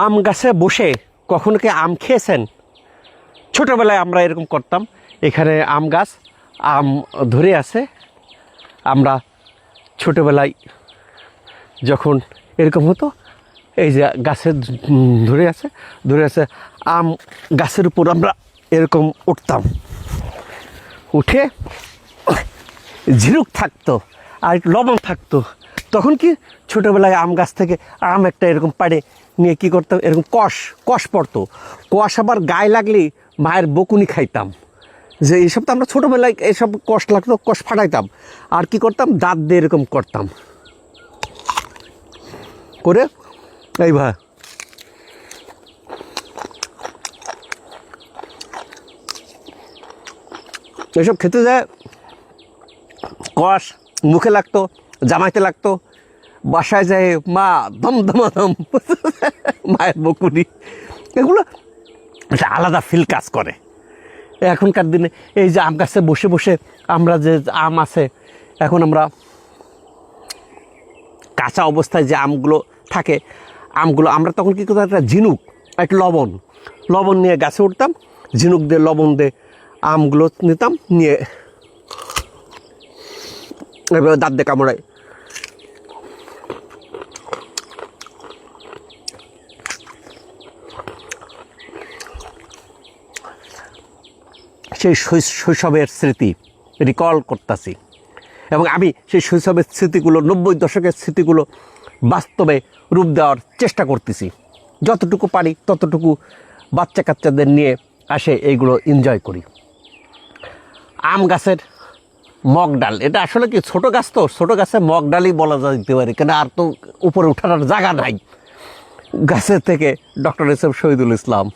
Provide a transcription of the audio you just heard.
আম গাছে বসে কখনো কি আম খেয়েছেন? ছোটোবেলায় আমরা এরকম করতাম। এখানে আম গাছ, আম ধরে আছে। আমরা ছোটোবেলায় যখন এরকম হতো, এই যে গাছে ধরে আছে ধরে আছে আম গাছের উপর আমরা এরকম উঠতাম। উঠে ঝিনুক থাকতো আর লবণ থাকতো। তখন কি ছোটোবেলায় আম গাছ থেকে আম একটা এরকম পাড়ে নিয়ে কি করতাম? এরকম কষ কষ পড়তো। কষ আবার গায়ে লাগলেই মায়ের বকুনি খাইতাম। যে এইসব তো আমরা ছোটোবেলায় এইসব কষ লাগতো, কষ ফাটাইতাম। আর কি করতাম? দাঁত দিয়ে এরকম করতাম। করে এই ভাই। এসব খেতে যায়, কষ মুখে লাগতো। জামাইতে লাগতো। বাসায় যায় মা দম দমাদম মায়ের বকুনি। এগুলো একটা আলাদা ফিল কাজ করে। এখনকার দিনে এই যে আম গাছে বসে বসে আমরা যে আম আছে, এখন আমরা কাঁচা অবস্থায় যে আমগুলো থাকে, আমগুলো আমরা তখন কী করতাম, একটা ঝিনুক, একটা লবণ। লবণ নিয়ে গাছে উঠতাম, ঝিনুক দিয়ে লবণ দিয়ে আমগুলো নিতাম, নিয়ে এবার দাঁত দিয়ে কামড়াই সেই শৈশবের স্মৃতি রিকল করতেছি। এবং আমি সেই শৈশবের স্মৃতিগুলো, নব্বই দশকের স্মৃতিগুলো বাস্তবে রূপ দেওয়ার চেষ্টা করতেছি। যতটুকু পারি ততটুকু বাচ্চা কাচ্চাদের নিয়ে আসে এইগুলো এনজয় করি। আম গাছের মগ ডাল, এটা আসলে কি ছোট গাছ তো? ছোটো গাছে মগ ডালই বলা যেতে পারে, কেন আর তো উপরে ওঠার জায়গা নাই। গাছের থেকে doctor S M Shahidul Islam